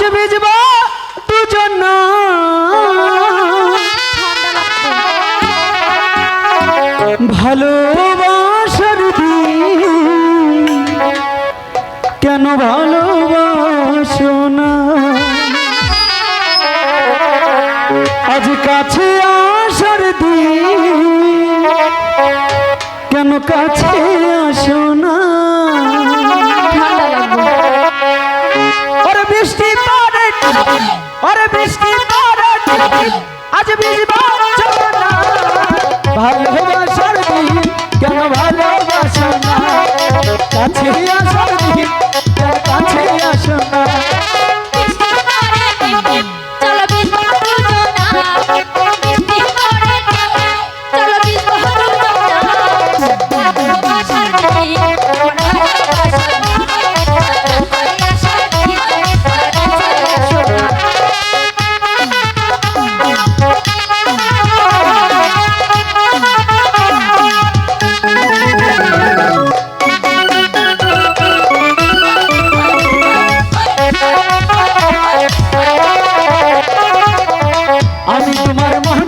মাছ ভিজব দুজন। ভালোবাসার কেন ভালোবাসো না আজ কাছে আসার দিন কেন কাছে আরে বৃষ্টি আজ বৃষ্টি তোমার মহা